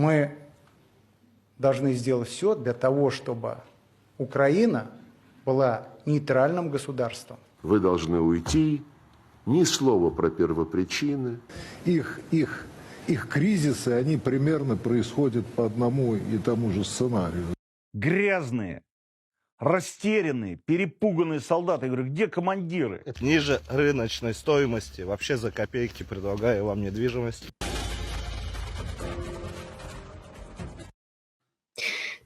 Мы должны сделать все для того, чтобы Украина была нейтральным государством. Вы должны уйти. Ни слова про первопричины. их, их, их кризисы, они примерно происходят по одному и тому же сценарию. грязные, растерянные, перепуганные солдаты. Я говорю, где командиры? ниже рыночной стоимости. Вообще за копейки предлагаю вам недвижимость.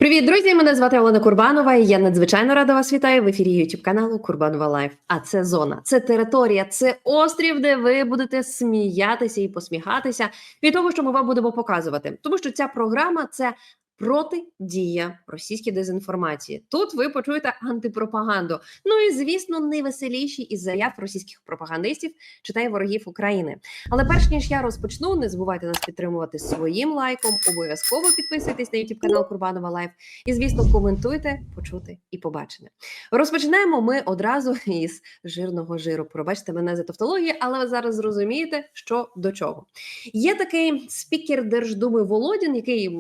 Привіт, друзі! Мене звати Олена Курбанова. і Я надзвичайно рада вас вітаю в ефірі youtube каналу Курбанова Лайф. А це зона, це територія, це острів, де ви будете сміятися і посміхатися від того, що ми вам будемо показувати. Тому що ця програма це протидія російській дезінформації. Тут ви почуєте антипропаганду. Ну і звісно, найвеселіші із заяв російських пропагандистів читає ворогів України. Але перш ніж я розпочну, не забувайте нас підтримувати своїм лайком. Обов'язково підписуйтесь на YouTube канал Курбанова Лайф. І звісно, коментуйте, почути і побачене. Розпочинаємо ми одразу із жирного жиру. Пробачте мене за тавтологію, але ви зараз зрозумієте, що до чого. Є такий спікер Держдуми Володін, який.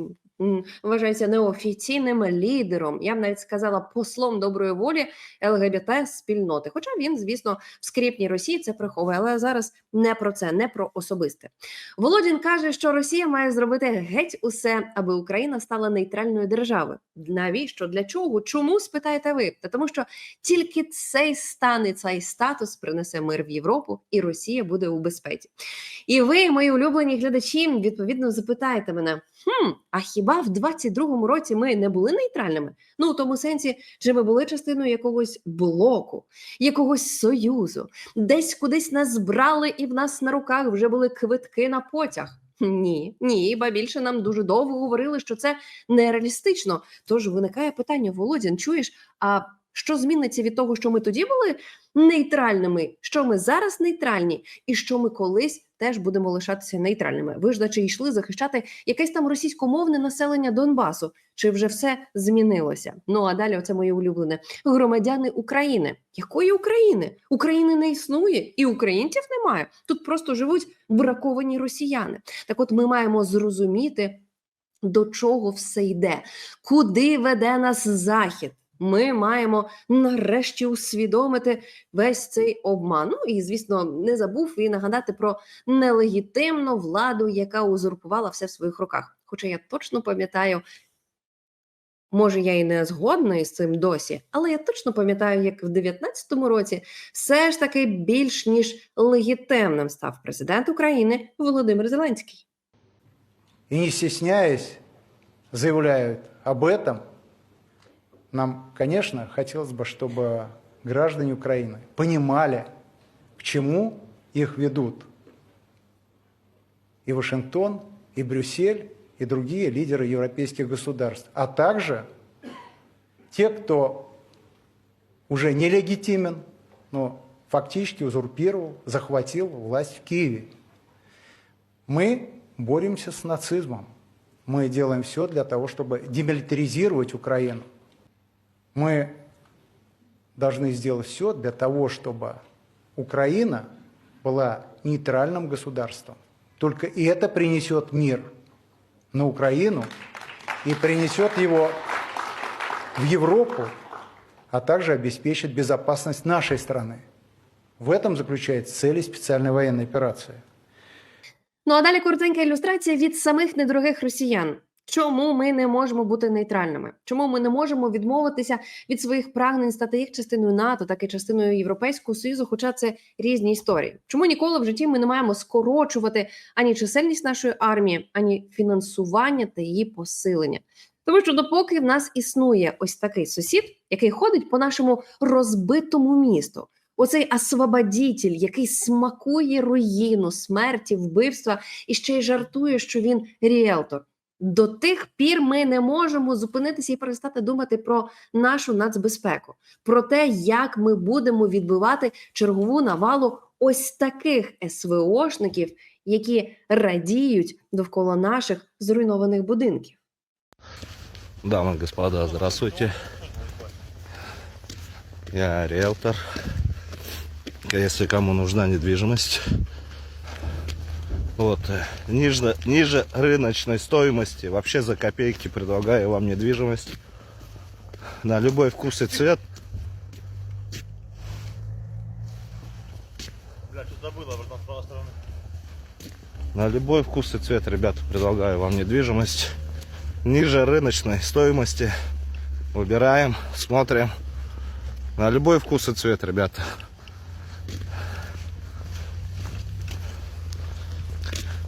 Вважається неофіційним лідером, я б навіть сказала послом доброї волі ЛГБТ спільноти. Хоча він, звісно, в скріпній Росії це приховує, але зараз не про це, не про особисте. Володін каже, що Росія має зробити геть усе, аби Україна стала нейтральною державою. Навіщо? Для чого? Чому спитаєте ви? Та тому, що тільки цей стан і цей статус принесе мир в Європу, і Росія буде у безпеці. І ви, мої улюблені глядачі, відповідно запитаєте мене: хм, а хіба в 22-му році ми не були нейтральними? Ну у тому сенсі, чи ми були частиною якогось блоку, якогось союзу, десь кудись нас брали, і в нас на руках вже були квитки на потяг. Ні, ні, ба більше нам дуже довго говорили, що це нереалістично. Тож виникає питання: Володін, чуєш? А що зміниться від того, що ми тоді були нейтральними? Що ми зараз нейтральні, і що ми колись теж будемо лишатися нейтральними? Ви ж наче йшли захищати якесь там російськомовне населення Донбасу. Чи вже все змінилося? Ну а далі, оце моє улюблене громадяни України. Якої України? України не існує, і українців немає. Тут просто живуть браковані росіяни. Так, от ми маємо зрозуміти, до чого все йде, куди веде нас захід. Ми маємо нарешті усвідомити весь цей обман. Ну і звісно, не забув і нагадати про нелегітимну владу, яка узурпувала все в своїх руках. Хоча я точно пам'ятаю, може, я і не згодна із цим досі, але я точно пам'ятаю, як в 19-му році все ж таки більш ніж легітимним став президент України Володимир Зеленський. И не стесняясь, заявляют об этом. Нам, конечно, хотелось бы, чтобы граждане Украины понимали, к чему их ведут и Вашингтон, и Брюссель, и другие лидеры европейских государств, а также те, кто уже нелегитимен, но фактически узурпировал, захватил власть в Киеве. Мы боремся с нацизмом. Мы делаем все для того, чтобы демилитаризировать Украину. Мы должны сделать все для того, чтобы Украина была нейтральным государством. Только и это принесет мир на Украину и принесет его в Европу, а также обеспечит безопасность нашей страны. В этом заключается цель специальной военной операции. Ну а далі коротенька ілюстрація від самих недорогих росіян. Чому ми не можемо бути нейтральними? Чому ми не можемо відмовитися від своїх прагнень стати як частиною НАТО, так і частиною Європейського союзу? Хоча це різні історії. Чому ніколи в житті ми не маємо скорочувати ані чисельність нашої армії, ані фінансування та її посилення? Тому що допоки в нас існує ось такий сусід, який ходить по нашому розбитому місту, оцей освободітель, який смакує руїну, смерті, вбивства і ще й жартує, що він ріелтор. До тих пір ми не можемо зупинитися і перестати думати про нашу нацбезпеку, про те, як ми будемо відбивати чергову навалу ось таких СВОшників, які радіють довкола наших зруйнованих будинків. Дамы господа, здравствуйте. Я риэлтор. Если кому нужна недвижимость, Вот, э, ниже, ниже рыночной стоимости, вообще за копейки предлагаю вам недвижимость. На любой вкус и цвет. На любой вкус и цвет, ребята, предлагаю вам недвижимость. Ниже рыночной стоимости. Выбираем, смотрим. На любой вкус и цвет, ребята.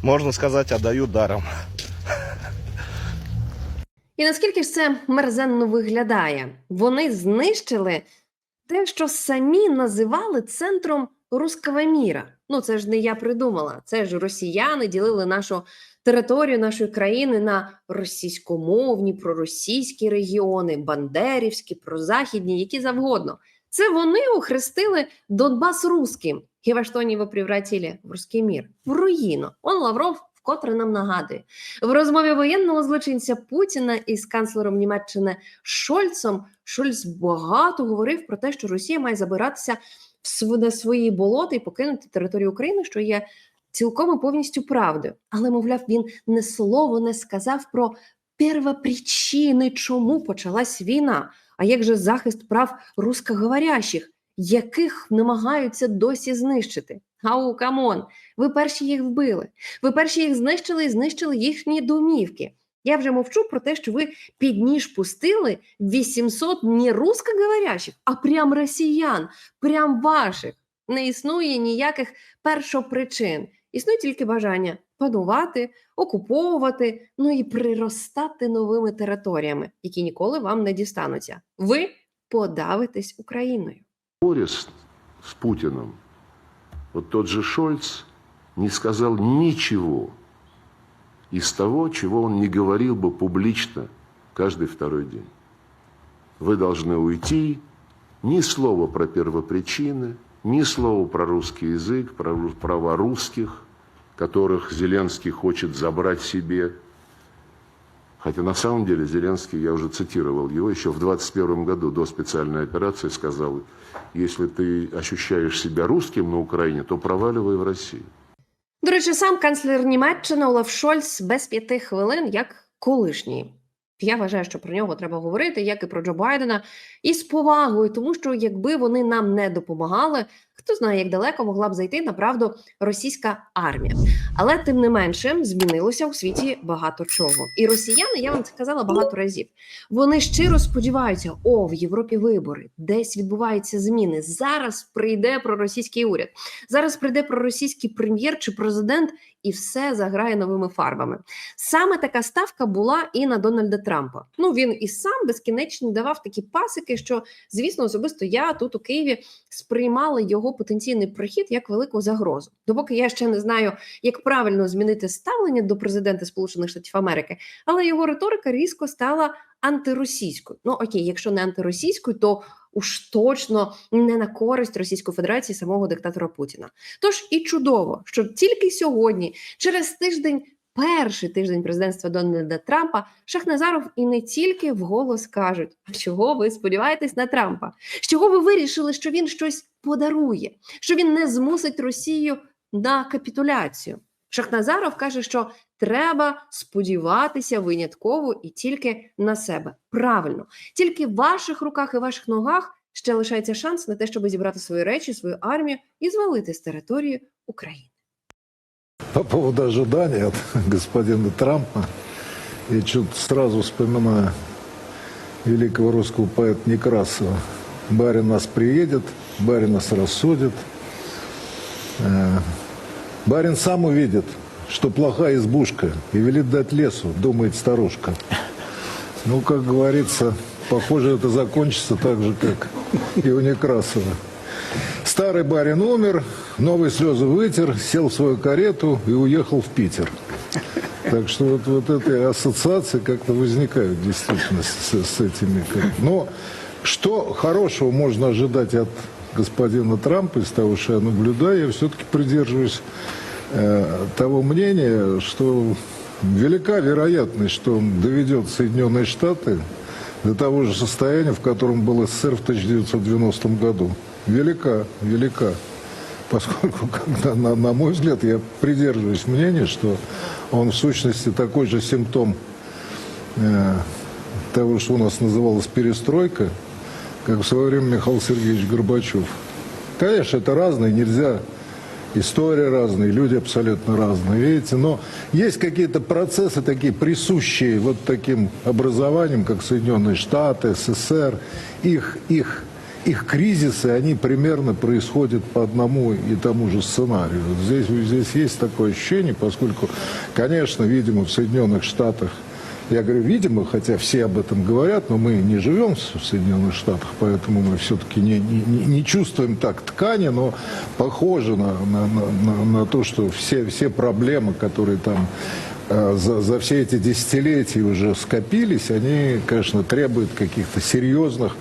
Можно сказать, отдаю даром. І наскільки ж це мерзенно виглядає? Вони знищили те, що самі називали центром руского міра. Ну це ж не я придумала. Це ж росіяни ділили нашу територію нашої країни на російськомовні, проросійські регіони, бандерівські, прозахідні, які завгодно. Це вони охрестили Донбас русським. І во что они его? В русский мир. В руїну. Он Лавров вкотре нам нагадує. В розмові воєнного злочинця Путіна із канцлером Німеччини Шольцом Шольц багато говорив про те, що Росія має забиратися на свої болота і покинути територію України, що є цілком і повністю правдою. Але, мовляв, він не слово не сказав про первопричини, чому почалась війна. А як же захист прав рускоговорящих, яких намагаються досі знищити? Ау, камон, ви перші їх вбили. Ви перші їх знищили і знищили їхні домівки. Я вже мовчу про те, що ви під ніж пустили 800 не русскоговорящих, а прям росіян, прям ваших. Не існує ніяких першопричин. Існує тільки бажання панувати, окуповувати, ну і приростати новими територіями, які ніколи вам не дістануться. Ви подавитесь Україною. Споре с, Путиным, вот тот же Шольц не сказал ничего из того, чего он не говорил бы публично каждый второй день. Вы должны уйти, ни слова про первопричины, ни слова про русский язык, про права русских, которых Зеленский хочет забрать себе. Хотя на самом деле Зеленский, я уже цитировал его, еще в 21 году до специальной операции сказал, если ты ощущаешь себя русским на Украине, то проваливай в Россию. До речі, сам канцлер Німеччини Олаф Шольц без п'яти хвилин як колишній. Я вважаю, що про нього треба говорити, як і про Джо Байдена, і з повагою, тому що якби вони нам не допомагали, хто знає, як далеко могла б зайти направду російська армія. Але тим не менше змінилося у світі багато чого. І росіяни, я вам це казала багато разів. Вони щиро сподіваються, о, в Європі вибори, десь відбуваються зміни. Зараз прийде проросійський уряд. Зараз прийде проросійський прем'єр чи президент, і все заграє новими фарбами. Саме така ставка була і на Дональда Трампа. Ну він і сам безкінечно давав такі пасики, що звісно, особисто я тут у Києві сприймала його потенційний прихід як велику загрозу. Допоки я ще не знаю, як правильно змінити ставлення до президента Сполучених Штатів Америки, але його риторика різко стала антиросійською. Ну окей, якщо не антиросійською, то уж точно не на користь Російської Федерації самого диктатора Путіна. Тож і чудово, що тільки сьогодні, через тиждень. Перший тиждень президентства Дональда Трампа Шахназаров і не тільки вголос кажуть, а чого ви сподіваєтесь на Трампа? З чого ви вирішили, що він щось подарує, що він не змусить Росію на капітуляцію? Шахназаров каже, що треба сподіватися винятково і тільки на себе. Правильно, тільки в ваших руках і ваших ногах ще лишається шанс на те, щоб зібрати свої речі, свою армію і звалити з території України. По поводу ожиданий от господина Трампа, я что-то сразу вспоминаю великого русского поэта Некрасова. Барин нас приедет, барин нас рассудит. Э, Барин сам увидит, что плохая избушка, и велит дать лесу, думает старушка. Ну, как говорится, похоже, это закончится так же, как и у Некрасова. Старый барин умер, новые слезы вытер, сел в свою карету и уехал в Питер. Так что вот, вот эти ассоциации как-то возникают действительно с, с этими. Но что хорошего можно ожидать от господина Трампа, из того, что я наблюдаю, я все-таки придерживаюсь э, того мнения, что велика вероятность, что он доведет Соединенные Штаты до того же состояния, в котором был СССР в 1990 году. Велика, велика. поскольку, когда, на, на мой взгляд, я придерживаюсь мнения, что он в сущности такой же симптом э, того, что у нас называлось перестройка, как в свое время Михаил Сергеевич Горбачев. Конечно, это разные, нельзя, история разные, люди абсолютно разные, видите, но есть какие-то процессы такие присущие вот таким образованиям, как Соединенные Штаты, СССР, их, их, их кризисы, они примерно происходят по одному и тому же сценарию. Здесь, здесь есть такое ощущение, поскольку, конечно, видимо, в Соединенных Штатах я говорю, видимо, хотя все об этом говорят, но мы не живем в Соединенных Штатах, поэтому мы все-таки не, не, не- не чувствуем так ткани, но похоже на, на, на- на- на то, что все, все проблемы, которые там э, за, за все эти десятилетия уже скопились, они, конечно, требуют каких-то серьезных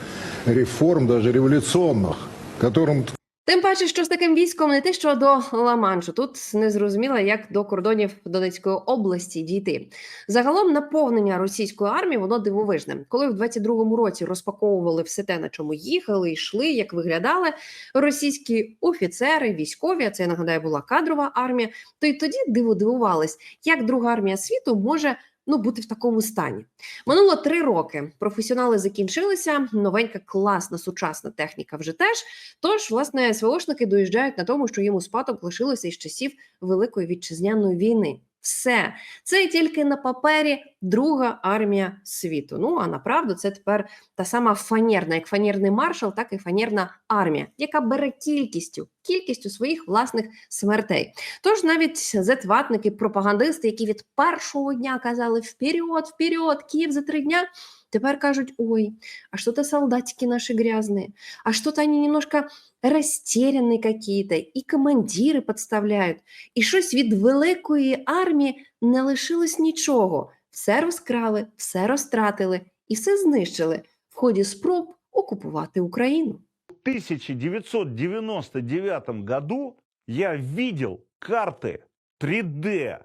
реформ, даже революционных, которым Тим паче, що з таким військом не те, що до Ла-Маншу. Тут не зрозуміло, як до кордонів Донецької області дійти. Загалом наповнення російської армії воно дивовижне. Коли в 22-му році розпаковували все те, на чому їхали, йшли, як виглядали російські офіцери, військові, а це я нагадаю, була кадрова армія. То й тоді диво дивувались, як друга армія світу може ну бути в такому стані. Минуло три роки. Професіонали закінчилися. Новенька класна сучасна техніка вже теж. Тож, власне, СВОшники доїжджають на тому, що їм у спадок лишилося із часів Великої вітчизняної війни. Все це тільки на папері друга армія світу. Ну а направду це тепер та сама фанерна, як фанерний маршал, так і фанерна армія, яка бере кількістю, кількістю своїх власних смертей. Тож навіть зетватники, пропагандисти, які від першого дня казали вперед, вперед, Київ за три дня. Тепер кажуть: ой, а что-то солдатики наши грязные, а что-то они немножко растерянные какие-то, і командири подставляють, і щось від великої армії не лишилось нічого. Все розкрали, все розтратили і все знищили в ході спроб окупувати Україну. В 1999 году я видел карты 3D.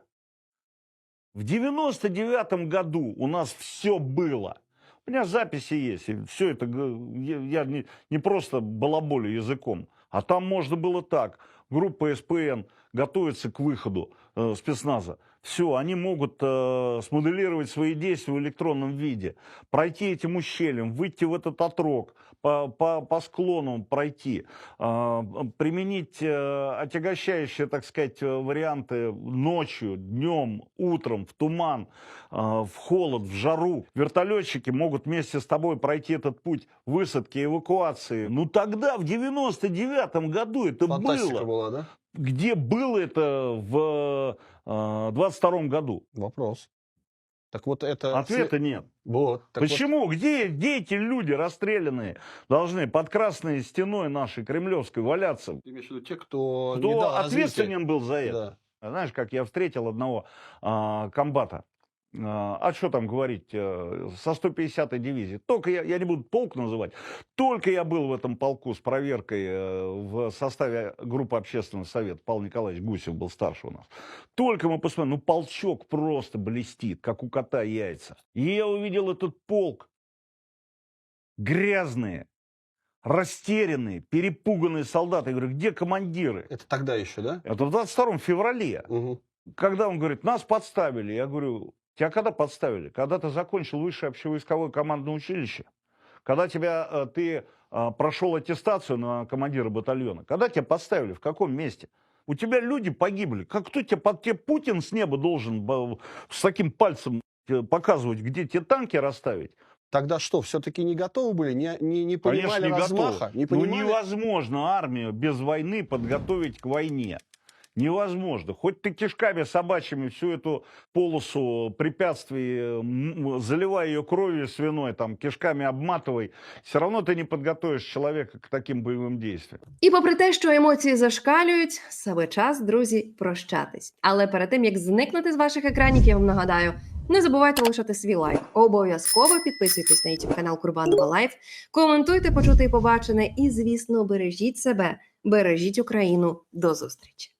В 99 году у нас все было. У меня записи есть. Все это я не, не просто балаболю языком, а там можно было так. Группа СПН готовится к выходу э, спецназа. Все, они могут э, смоделировать свои действия в электронном виде, пройти этим ущельем, выйти в этот отрог, по, по, по склонам пройти, э, применить э, отягощающие, так сказать, э, варианты ночью, днем, утром, в туман, э, в холод, в жару. Вертолетчики могут вместе с тобой пройти этот путь высадки, эвакуации. Ну тогда, в 99 году это Фантастика было. была, да? Где было это в э, 22 году? Вопрос. Так вот это... Ответа нет. Вот. так вот, Почему? Где, где эти люди расстрелянные должны под красной стеной нашей кремлевской валяться? ты имеешь в виду те, кто, Кто дал развития? ответственен был за это? Да. Знаешь, как я встретил одного а, комбата. А, а что там говорить, э, со 150-й дивизии. Только я, я не буду полк называть, только я был в этом полку с проверкой э, в составе группы общественного совета. Павел Николаевич Гусев был старше у нас. Только мы посмотрели, ну полчок просто блестит, как у кота яйца. И я увидел этот полк. Грязные, растерянные, перепуганные солдаты. Я говорю, где командиры? Это тогда еще, да? Это в 22 феврале. Угу. Когда он говорит, нас подставили, я говорю, тебя когда подставили? Когда ты закончил высшее общевойсковое командное училище? Когда тебя, э, ты э, прошел аттестацию на командира батальона? Когда тебя подставили? В каком месте? У тебя люди погибли. Как кто тебе, под тебе Путин с неба должен с таким пальцем э, показывать, где тебе танки расставить? Тогда что, все-таки не готовы были? Не, не, не понимали Конечно, не размаха? готовы. Не Ну, понимали? невозможно армию без войны подготовить к войне. Невозможно. Хоть ты кишками собачьими всю эту полосу препятствий, м, заливай ее кровью свиной, там, кишками обматывай, все равно ты не подготовишь человека к таким боевым действиям. І попри те, що емоції зашкалюють, саме час, друзі, прощатись. Але перед тим як зникнути з ваших екранів, я вам нагадаю. Не забувайте лишати свій лайк. Обов'язково підписуйтесь на YouTube канал Курбанова Лайф, коментуйте, почути і побачене. І, звісно, бережіть себе, бережіть Україну. До зустрічі!